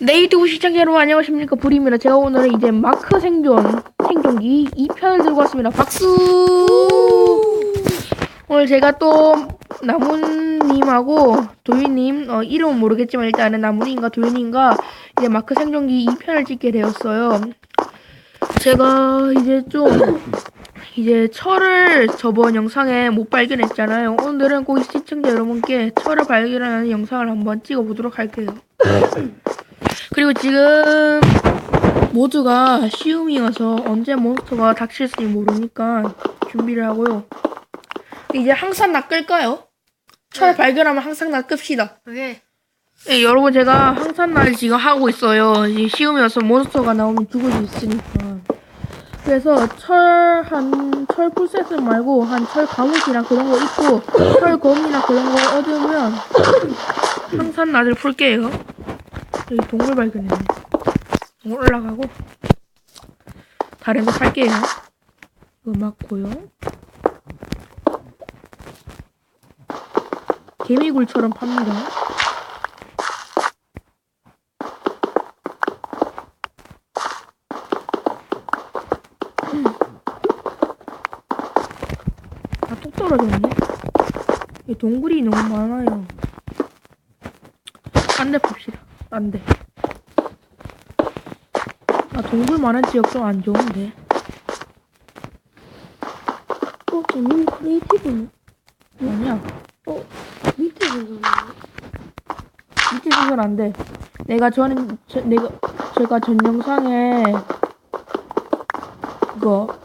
네, 유튜브 시청자 여러분 안녕하십니까 불입니다. 제가 오늘은 이제 마크 생존 생존기 2편을 들고 왔습니다. 박수! 오늘 제가 또 나무님하고 도윤님 어, 이름은 모르겠지만 일단은 나무님과 도윤님과 이제 마크 생존기 2편을 찍게 되었어요. 제가 이제 좀 이제 철을 저번 영상에 못 발견했잖아요. 오늘은 꼭 시청자 여러분께 철을 발견하는 영상을 한번 찍어 보도록 할게요. 그리고 지금 모두가 쉬움이어서 언제 몬스터가 닥칠지 모르니까 준비를 하고요. 이제 항상 낚을까요? 철 발견하면 항상 낚읍시다. 오케이. 네, 여러분 제가 항산날 지금 하고 있어요. 이제 시험이어서 몬스터가 나오면 죽을 수 있으니까. 그래서 철 한 철 풀셋을 말고 한 철 감옷이나 그런 거 입고 철 검이나 그런 거 얻으면 항산날을 풀게요. 여기 동물 발견했네. 올라가고 다른 거 살게요. 이거 맞고요. 개미굴처럼 팝니다. 아, 또 떨어졌네. 이 동굴이 너무 많아요. 딴데 봅시다. 딴 데. 아, 동굴 많은 지역 좀 안 좋은데. 어, 님 크리에이티브는? 아니야. 어, 밑에 보잖아. 밑에 생선 안 돼. 내가 저는, 저, 내가, 제가 전 영상에, 그거,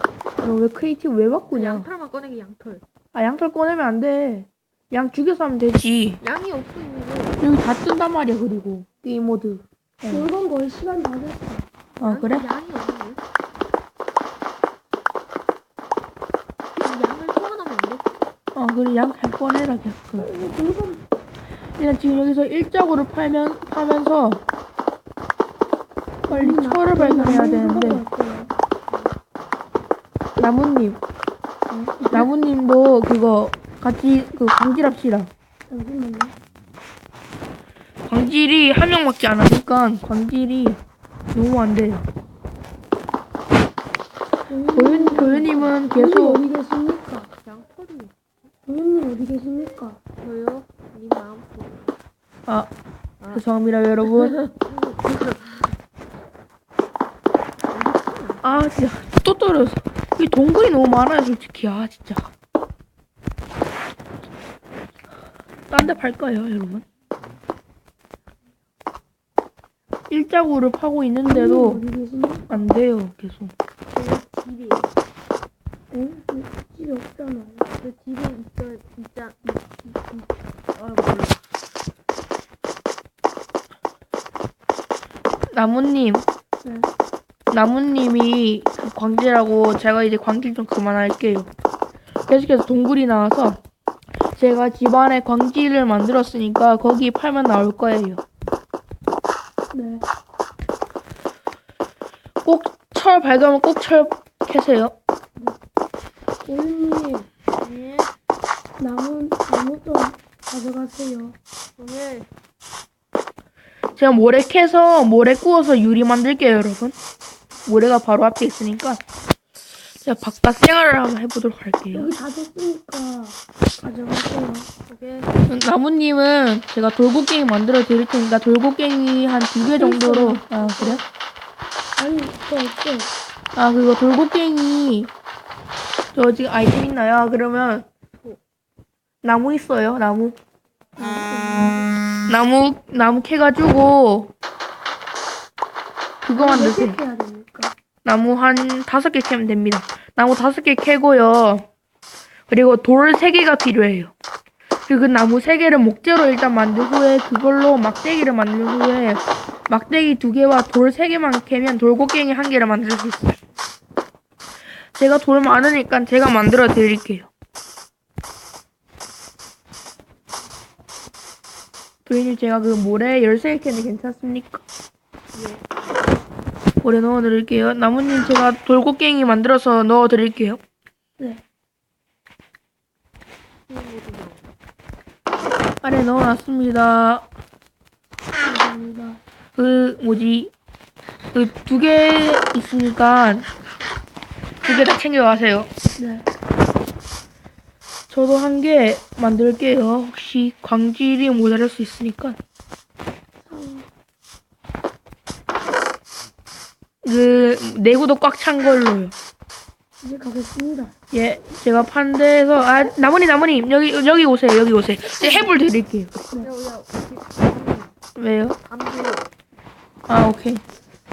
너왜 크리에이티브 왜 바꾸냐? 양털만 꺼내기 양털. 아, 양털 꺼내면 안 돼. 양 죽여서 하면 되지. 양이 없으면 여기 다 뜬단 말이야, 그리고. 게임 모드. 어. 거의 시간 다 됐어. 아, 그래? 양이 없는데? 양을 소환하면 안 돼? 어, 그래, 양잘 꺼내라, 계속. 물건 일단 지금 여기서 일자구를 팔면, 파면서, 빨리 철을 발견해야 되는데, 나무님. 나무님도 그거, 같이, 그, 광질합시다. 잠시만요. 광질이 한 명밖에 안 하니까, 광질이 너무 안 돼요. 도윤, 도윤님은 도윤님 계속, 어디 계십니까? 양털이. 도윤님 어디 계십니까? 저요? 님 마음속. 아, 죄송합니다, 여러분. 아, 진짜, 또 떨어졌어. 이 동굴이 너무 많아요, 솔직히. 아, 진짜. 딴 데 팔까요, 여러분? 일자구를 파고 있는데도 계십니까? 안 돼요, 계속. 제 집이. 응? 그 집이 없잖아. 그 집에 있어, 있자. 아, 몰라. 나무님, 네. 나무님이 그 광질하고 제가 이제 광질 좀 그만할게요. 계속해서 동굴이 나와서 제가 집안에 광질을 만들었으니까 거기 팔면 나올 거예요. 네. 꼭철 발견하면 꼭 철 캐세요. 도윤님. 네. 나무, 나무 좀 가져가세요. 오늘. 제가 모래 캐서 모래 구워서 유리 만들게요, 여러분. 모래가 바로 앞에 있으니까 제가 바깥 생활을 한번 해보도록 할게요. 여기 다 됐으니까 가져가세요. 나무님은 제가 돌고갱이 만들어 드릴 테니까 돌고갱이 한 두 개 정도로 아 그래? 아니, 저 없어. 아 그거 돌고갱이 저 지금 아이템 있나요? 아, 그러면 나무 있어요 나무 나무 나무 캐가지고 그거 만드세요 해야? 나무 한 다섯 개 캐면 됩니다 나무 다섯 개 캐고요 그리고 돌 세 개가 필요해요 그리고 그 나무 세 개를 목재로 일단 만든 후에 그걸로 막대기를 만든 후에 막대기 두 개와 돌 세 개만 캐면 돌고갱이 한 개를 만들 수 있어요. 제가 돌 많으니까 제가 만들어 드릴게요. 도인님 제가 그 모래 13개 캔데 괜찮습니까? 모래 넣어 드릴게요. 나무님 제가 돌고갱이 만들어서 넣어 드릴게요. 네. 아래 넣어놨습니다. 그 뭐지 그 두 개 있으니까 두 개 다 챙겨가세요. 네. 저도 한 개 만들게요. 혹시 광질이 모자랄 수 있으니까. 그 내구도 꽉 찬 걸로요. 이제 가겠습니다. 예, 제가 판 데에서 아 나무니 나무니 여기 여기 오세요 여기 오세요. 제가 해볼 드릴게요. 야야 왜요? 아 오케이.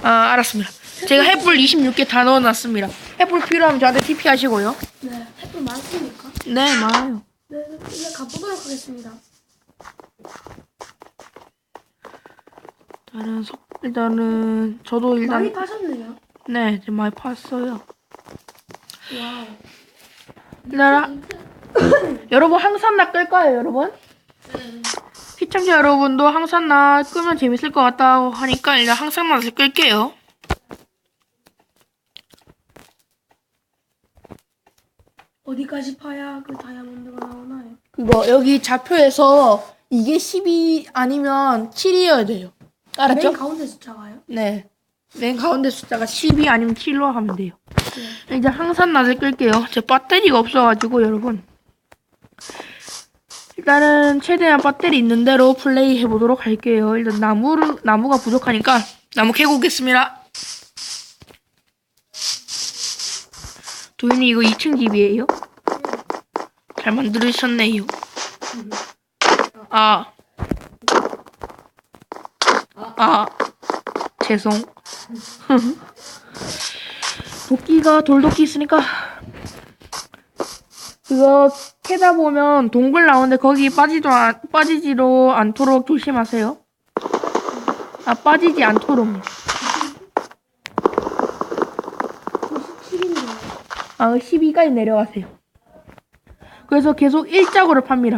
아 알았습니다. 제가 햇불 26개 다 넣어놨습니다. 햇불 필요하면 저한테 TP 하시고요. 네. 햇불 많습니까? 네 많아요. 네. 이제 가보도록 하겠습니다. 일단은 속 일단은 저도 일단 많이 파셨네요. 네 지금 많이 팠어요. 와우. 일단 여러분 항산나 끌까요 여러분? 시청자 여러분도 항산나 끄면 재밌을 것 같다고 하니까 일단 항산나를 끌게요. 어디까지 파야 그 다이아몬드가 나오나요? 그거 여기 좌표에서 이게 10이 아니면 7이어야 돼요. 알았죠? 맨 가운데 숫자가요? 네. 맨 가운데 숫자가 10이 아니면 7로 하면 돼요. 네. 이제 항산나를 끌게요. 제 배터리가 없어가지고 여러분. 일단은 최대한 배터리 있는 대로 플레이 해보도록 할게요. 일단 나무를 나무가 부족하니까 나무 캐고 오겠습니다. 도윤이 이거 2층 집이에요? 잘 만들으셨네요. 아. 아. 죄송. 도끼가 돌도끼 있으니까 그거 캐다 보면 동굴 나오는데 거기 빠지도 안, 빠지지도 않도록 조심하세요. 아 빠지지 않도록. 97인데. 아 12까지 내려가세요. 그래서 계속 일작으로 팝니다.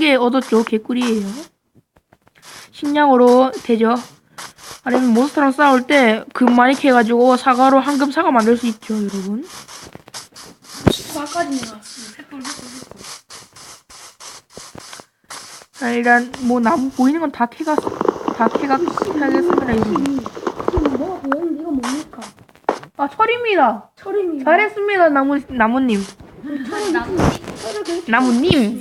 개 얻었죠. 개꿀이에요. 식량으로 되죠. 아니면 몬스터랑 싸울 때 금 많이 캐가지고 사과로 황금 사과 만들 수 있죠, 여러분. 14까지 나왔습니다. 아, 일단 뭐 나무 보이는 건 다 캐가 다 캐가 캐겠습니다, 여러분. 지금 뭐가 보였는데 이거 뭡니까? 아 철입니다. 철입니다. 잘했습니다, 나무 나무님. 그렇게 나무님.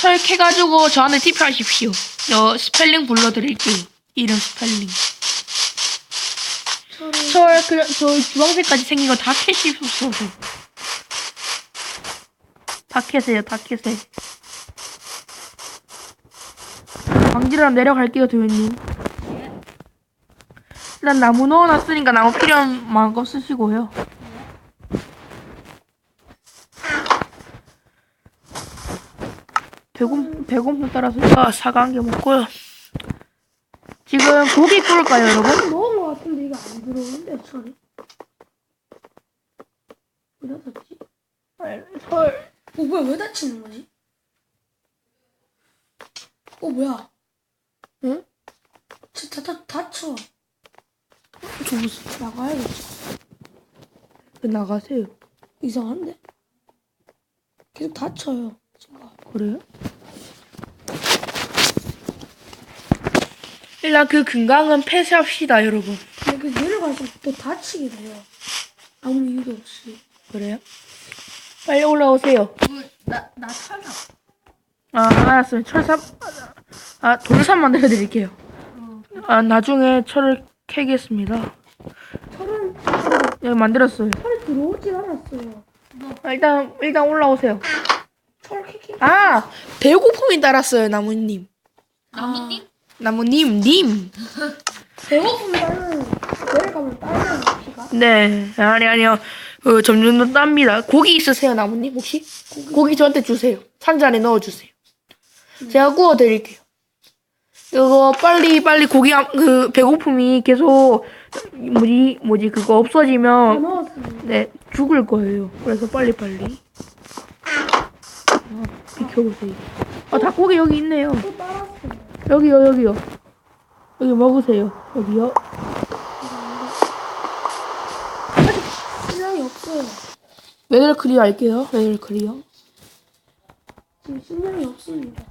철 캐가지고 저한테 팁하십시오. 저 스펠링 불러드릴게요. 이름 스펠링. 철, 그, 저 주황색까지 생긴 거 다 캐시옵소서. 다 캐세요, 다 캐세요. 광질이랑 내려갈게요, 도현님. 일단 나무 넣어놨으니까 나무 필요한 마음껏 쓰시고요. 배고픔, 따라서 제가 사과 한 개 먹고요. 지금 고기 구울까요, 여러분? 먹은 것 같은데 이거 안 들어오는데 철이. 왜 닫았지? 설. 어 뭐야 왜 닫히는 거지? 어 뭐야? 응? 다, 다, 닫혀. 저 무슨 나가야겠지. 왜 나가세요? 이상한데? 계속. 제가. 그래요? 일단 그 금강은 폐쇄합시다, 여러분. 근데 그 내려갈수록 또 닫히게 돼요. 아무 이유도 없이. 그래요? 빨리 올라오세요. 나나 살다. 아, 알았어요. 철삽, 아, 돌삽 만들어 드릴게요. 아, 나중에 철을 캐겠습니다. 철은 여기 만들었어요. 철이 들어오질 않았어요. 아, 일단, 일단 올라오세요. 철 캐캐. 아, 배고픔이 따랐어요, 나무님. 나무님? 나무님, 님. 배고픔이라는 내려가면 빨리 피가. 네, 아니, 아니요. 어, 점점 더 땁니다. 고기 있으세요, 나무님, 혹시? 고기 저한테 주세요. 상자 안에 넣어주세요. 제가 구워드릴게요. 이거 빨리, 빨리 고기, 한- 그, 배고픔이 계속, 뭐지, 뭐지, 그거 다 없어지면. 네, 죽을 거예요. 그래서 빨리빨리. 아, 비켜보세요. 아, 닭고기 여기 있네요. 또 따랐어요. 여기요, 여기요. 여기 먹으세요. 여기요. 신랑이 없어요. 웨들 클리어 할게요. 웨들 클리어. 지금 신랑이 없습니다.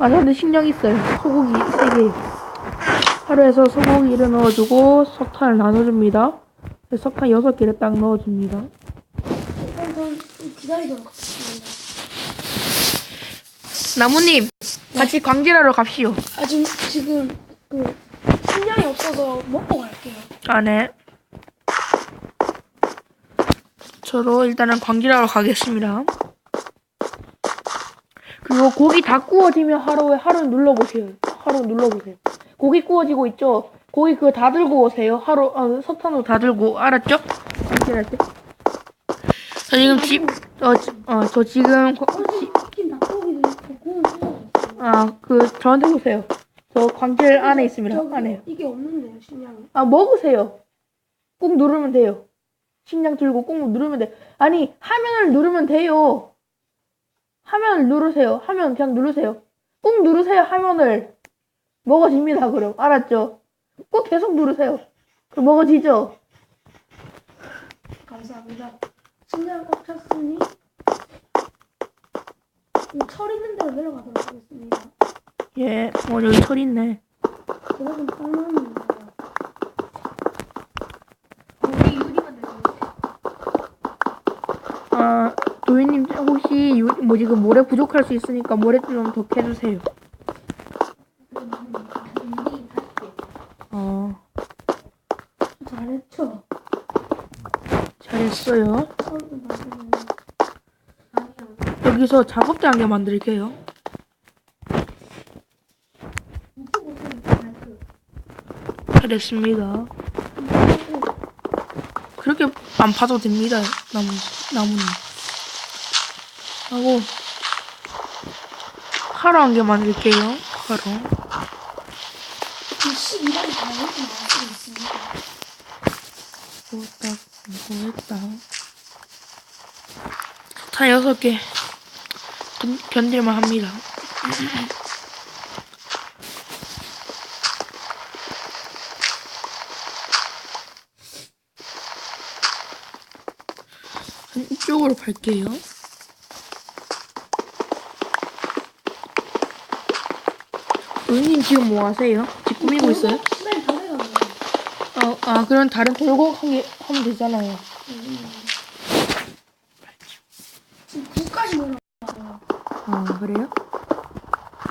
아, 근데 신경 있어요. 소고기 3개. 하루에서 소고기를 넣어주고 석탄을 나눠줍니다. 석탄 6개를 딱 넣어줍니다. 일단 전 기다리도록 하겠습니다. 나무님, 같이 광질하러 갑시오. 아 지금 지금 그 식량이 없어서 먹고 갈게요. 아, 네. 저도 일단은 광질하러 가겠습니다. 그리고 고기 다 구워지면 하루에 하루 눌러보세요. 하루 눌러보세요. 고기 구워지고 있죠? 고기 그거 다 들고 오세요. 하루, 어, 석탄도 다 들고, 알았죠? 광질할 때. 저 지금 집, 어, 지- 어, 저 지금, 거- 어제 치킨 닭고기도 있고 구운 소고기 있어요. 아, 그, 저한테 오세요. 저 광질 안에 있습니다. 저기 안에요. 이게 없는데요 식량이. 아, 먹으세요. 꾹 누르면 돼요. 식량 들고 꾹 누르면 돼. 아니, 화면을 누르면 돼요. 화면을 누르세요. 화면 그냥 누르세요. 꾹 누르세요, 화면을. 먹어집니다, 그럼. 알았죠? 꾹 계속 누르세요. 그럼 먹어지죠? 감사합니다. 식량 꽉 찼으니 이 철 있는 데로 내려가도록 하겠습니다. 예, 어, 여기 철 있네. 제가 좀 썰렁입니다. 아, 도희님, 혹시, 요, 뭐, 지금 모래 부족할 수 있으니까 모래 좀더 캐주세요. 어, 잘했죠? 잘했어요. 여기서 작업대 한 개 만들게요. 잘했습니다. 그렇게 안 파도 됩니다. 나무, 나무는. 하고, 카로 한개 만들게요. 카로. 그 12단이 다 이렇게 나올 수 있습니다. 이거 딱, 이거 했다. 다 여섯 개. 견- 견딜만 합니다. 한 이쪽으로 갈게요. 은님 지금 뭐 하세요? 집 꾸미고 있어요? 시간이 다 돼가네요. 어, 아, 그럼 다른 돌고 한개 하면 되잖아요. 지금 9까지 올라가요. 아, 그래요?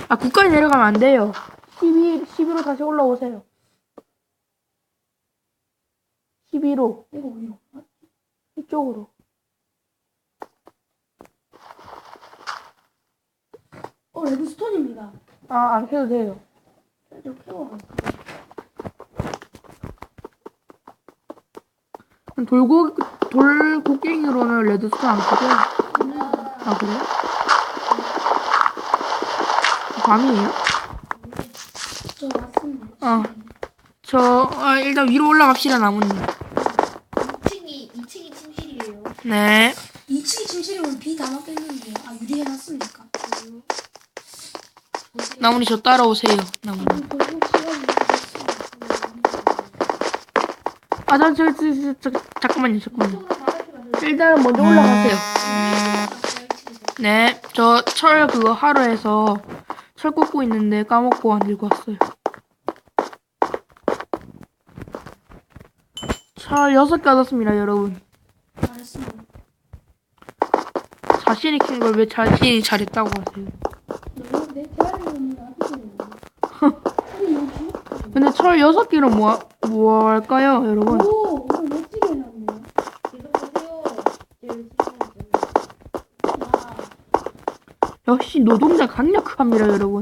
아, 9까지 내려가면 안 돼요. 12, 12로 다시 올라오세요. 12로, 이거 어디로? 이쪽으로. 어, 레드스톤입니다. 아, 안 켜도 돼요. 캐고 돌고, 돌곡괭이로는 레드스톤 안 켜져요. 아, 그래요? 밤이에요? 저 맞습니다. 아, 저, 아, 일단 위로 올라갑시다, 나무님. 2층이 2층이 침실이에요. 네. 2층이 침실이면 비다 막혔는데 아 유리해 놨습니까? 나무님, 저 따라오세요, 나무님. 됐습니다. 아, 저, 저, 저, 저, 저, 잠깐만요, 잠깐만요. 일단은 먼저 올라가세요. 네, 저 철 그거 하러 해서 철 꽂고 있는데 까먹고 안 들고 왔어요. 철 여섯 개 얻었습니다, 여러분. 잘했습니다. 자신이 킨걸왜 자신이 잘했다고 하세요? 내 대화를 놔두고 아니 여기 근데 철 여섯 개로 뭐, 뭐 할까요, 여러분? 오 오늘 멋지게 해놨네. 계속하세요. 역시 노동자 강력합니다, 여러분.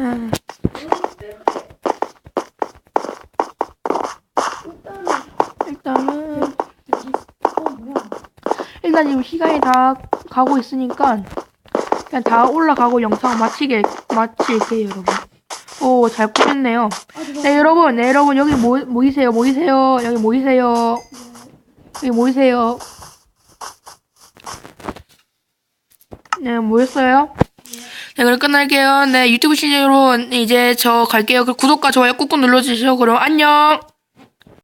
네. 어? 일단 지금 시간이 다 가고 있으니까 그냥 다 올라가고 영상 마치게 마칠게요 여러분. 오잘 꾸몄네요. 네 여러분, 네 여러분 여기 모, 모이세요, 모이세요, 여기 모이세요, 여기 모이세요. 네 모였어요. 네 그럼 끝날게요. 네 유튜브 시청자로 이제 저 갈게요. 그 구독과 좋아요 꾹꾹 눌러주시죠. 그럼 안녕.